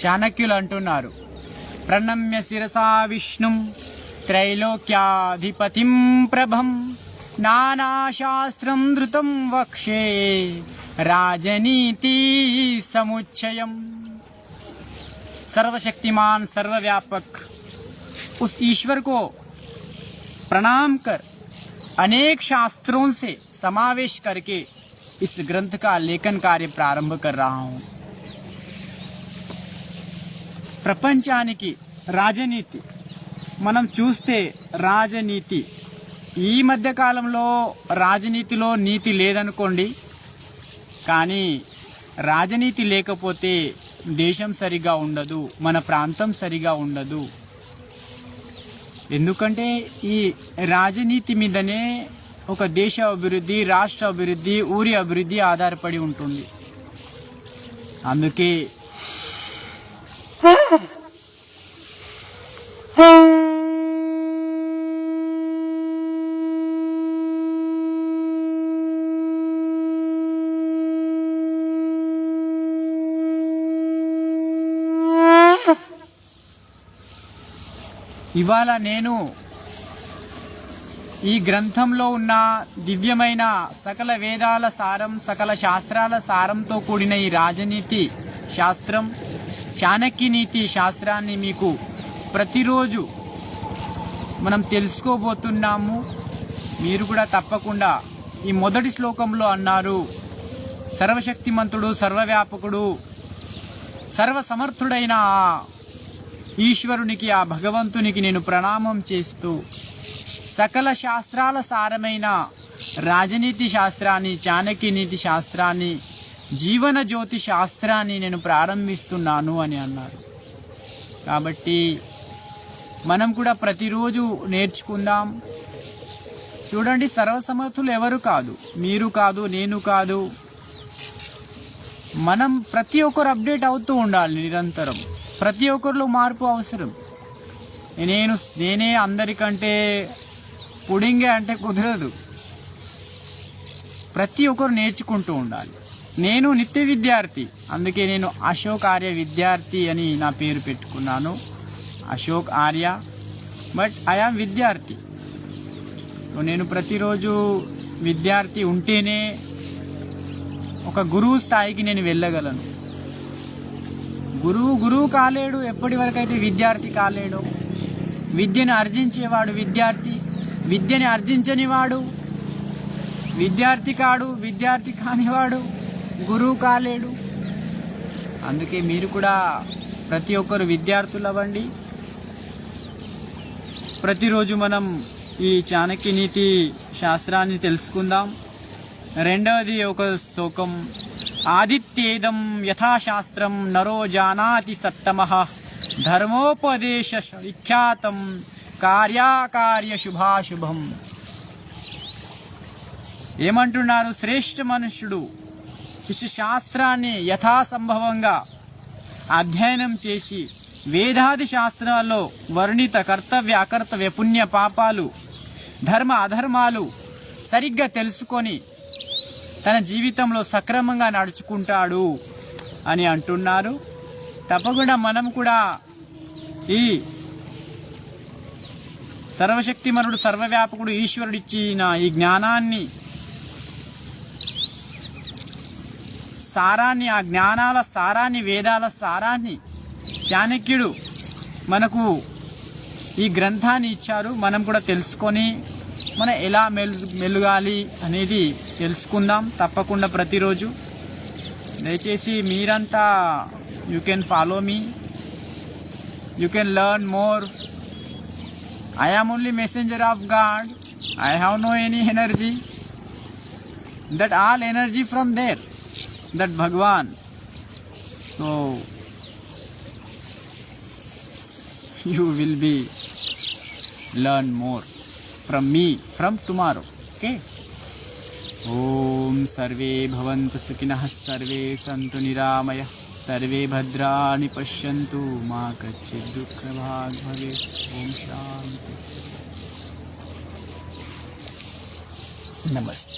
చాణక్యులు అంటున్నారు ప్రణమ్య శిరసా విష్ణుం త్రైలోక్యాధిపతిం ప్రభం నానాశాస్త్రం ధృతం వక్షే రాజనీతి సముచ్చయం सर्वशक्तिमान सर्वव्यापक उस ईश्वर को प्रणाम कर अनेक शास्त्रों से समावेश करके इस ग्रंथ का लेखन कार्य प्रारंभ कर रहा हूं ప్రపంచానికి రాజనీతి. మనం చూస్తే రాజనీతి. ఈ మధ్యకాలంలో రాజనీతిలో నీతి లేదనుకోండి. కానీ రాజనీతి లేకపోతే దేశం సరిగా ఉండదు మన ప్రాంతం సరిగా ఉండదు. ఎందుకంటే ఈ రాజనీతి మీదనే ఒక దేశ అభివృద్ధి రాష్ట్ర అభివృద్ధి ఊరి అభివృద్ధి ఆధారపడి ఉంటుంది. అందుకే ఇవాళ నేను ఈ గ్రంథంలో ఉన్న దివ్యమైన సకల వేదాల సారం సకల శాస్త్రాల సారంతో కూడిన ఈ రాజనీతి శాస్త్రం చాణక్య నీతి శాస్త్రాన్ని మీకు ప్రతిరోజు మనం తెలుసుకోబోతున్నాము. మీరు కూడా తప్పకుండా ఈ మొదటి శ్లోకంలో అన్నారు సర్వశక్తిమంతుడు సర్వవ్యాపకుడు సర్వసమర్థుడైన ఈశ్వరునికి ఆ భగవంతునికి నేను ప్రణామం చేస్తూ సకల శాస్త్రాల సారమైన రాజనీతి శాస్త్రాన్ని చాణక్య నీతి శాస్త్రాన్ని జీవన జ్యోతి శాస్త్రాన్ని నేను ప్రారంభిస్తున్నాను అని అన్నారు. కాబట్టి మనం కూడా ప్రతిరోజు నేర్చుకుందాం. చూడండి సర్వసమర్థులు ఎవరు కాదు? మీరు కాదు నేను కాదు. మనం ప్రతి ఒక్కరు అప్డేట్ అవుతూ ఉండాలి నిరంతరం. ప్రతి ఒక్కరిలో మార్పు అవసరం. నేను నేనే అందరికంటే పుడింగే అంటే కుదరదు. ప్రతి ఒక్కరు నేర్చుకుంటూ ఉండాలి. నేను నిత్య విద్యార్థి. అందుకే నేను అశోక్ ఆర్య విద్యార్థి అని నా పేరు పెట్టుకున్నాను. Ashok Arya. But I am విద్యార్థి. సో నేను ప్రతిరోజు విద్యార్థి ఉంటేనే ఒక గురువు స్థాయికి నేను వెళ్ళగలను. గురువు గురువు కాలేడు ఎప్పటి వరకు అయితే విద్యార్థి కాలేడు. విద్యను అర్జించేవాడు విద్యార్థి విద్యని ఆర్జించని వాడు. విద్యార్థి కాడు విద్యార్థి కానివాడు గురువు కాలేడు. అందుకే మీరు కూడా ప్రతి ఒక్కరు విద్యార్థులు అవ్వండి ప్రతిరోజు మనం ఈ చాణక్య నీతి శాస్త్రాన్ని తెలుసుకుందాం. రెండవది ఒక శ్లోకం. ఆదిత్యేదం యథాశాస్త్రం నరో జానాతి సత్తమ. ధర్మోపదేశ విఖ్యాతం కార్యాకార్య శుభాశుభం. ఏమంటున్నారు శ్రేష్ఠ మనుష్యుడు? ఈ శాస్త్రాన్ని యథాసంభవంగా అధ్యయనం చేసి వేదాది శాస్త్రాల్లో వర్ణిత కర్తవ్య అకర్తవ్య పుణ్య పాపాలు ధర్మ అధర్మాలు సరిగ్గా తెలుసుకొని తన జీవితంలో సక్రమంగా నడుచుకుంటాడు అని అంటున్నారు. తప్పకుండా మనం కూడా ఈ సర్వశక్తిమనుడు సర్వవ్యాపకుడు ఈశ్వరుడిచ్చిన ఈ జ్ఞానాన్ని సారాన్ని ఆ జ్ఞానాల సారాన్ని వేదాల సారాన్ని చాణక్యుడు మనకు ఈ గ్రంథాన్ని ఇచ్చారు. మనం కూడా తెలుసుకొని మనం ఎలా మెలు మెలుగాలి అనేది తెలుసుకుందాం తప్పకుండా ప్రతిరోజు దయచేసి మీరంతా you can follow me you can learn more I am only messenger of God I have no any energy that all energy from there that Bhagwan so you will be learn more from me from tomorrow, okay? ॐ सर्वे भवन्तु सुखिनः, सर्वे सन्तु निरामयः, सर्वे भद्राणि पश्यन्तु, मा कच्चित् दुःखभाग् भवेत्। ॐ शान्ति। नमस्ते।